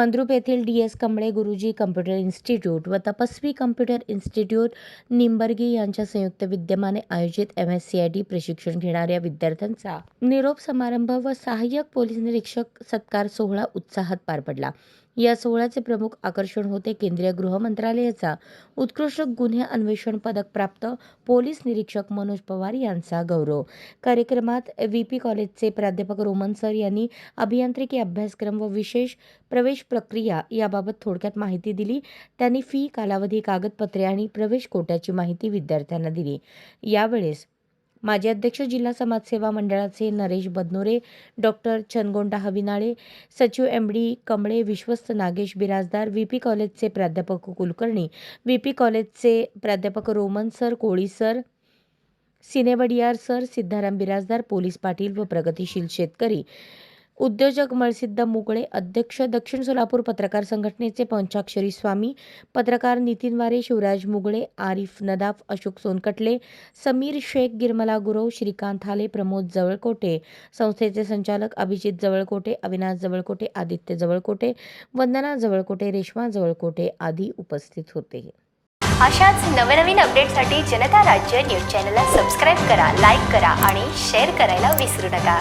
मंद्रुप येथील D S कंबळे गुरुजी computer institute व तपस्वी कम्प्युटर इन्स्टिट्यूट निंबर्गी यांच्या संयुक्त विद्यमाने आयोजित M S C I T प्रशिक्षण घेणाऱ्या विद्यार्थ्यांचा निरोप समारंभ व सहाय्यक पोलीस निरीक्षक सत्कार सोहळा उत्साहात पार पडला. या सोहळ्याचे प्रमुख आकर्षण होते केंद्रीय गृह मंत्रालयाचा उत्कृष्ट गुन्हे अन्वेषण पदक प्राप्त पोलीस निरीक्षक मनोज पवार यांचा गौरव. कार्यक्रमात व्ही पी कॉलेजचे प्राध्यापक रोमन सर यांनी अभियांत्रिकी अभ्यासक्रम व विशेष प्रवेश प्रक्रिया याबाबत थोडक्यात माहिती दिली. त्यांनी फी कालावधी कागदपत्रे आणि प्रवेश कोट्याची माहिती विद्यार्थ्यांना दिली. यावेळेस माजी अध्यक्ष जिल्हा समाजसेवा मंडळाचे नरेश बदनोरे डॉक्टर चनगोंडा हविनाळे सचिव एम डी कमळे विश्वस्त नागेश बिराजदार व्ही पी कॉलेजचे प्राध्यापक कुलकर्णी व्ही पी कॉलेजचे प्राध्यापक रोमन सर कोळी सर सिनेवडियार सर सिद्धाराम बिराजदार पोलीस पाटील व प्रगतिशील शेतकरी. उद्योजक मळसिद्ध मुगळे अध्यक्ष दक्षिण सोलापूर पत्रकार संघटनेचे पंचाक्षरी स्वामी पत्रकार नितीन वारे शिवराज मुगळे आरिफ नदाफ अशोक सोनकटले समीर शेख गिरमला गुरव श्रीकांत हाले प्रमोद जवळकोटे संस्थेचे संचालक अभिजित जवळकोटे अविनाश जवळकोटे आदित्य जवळकोटे वंदना जवळकोटे रेश्मा जवळकोटे आदी उपस्थित होते. अशाच नवनवीन अपडेटसाठी जनता राज्य न्यूज चॅनलला सबस्क्राईब करा लाईक करा आणि शेअर करायला विसरू नका.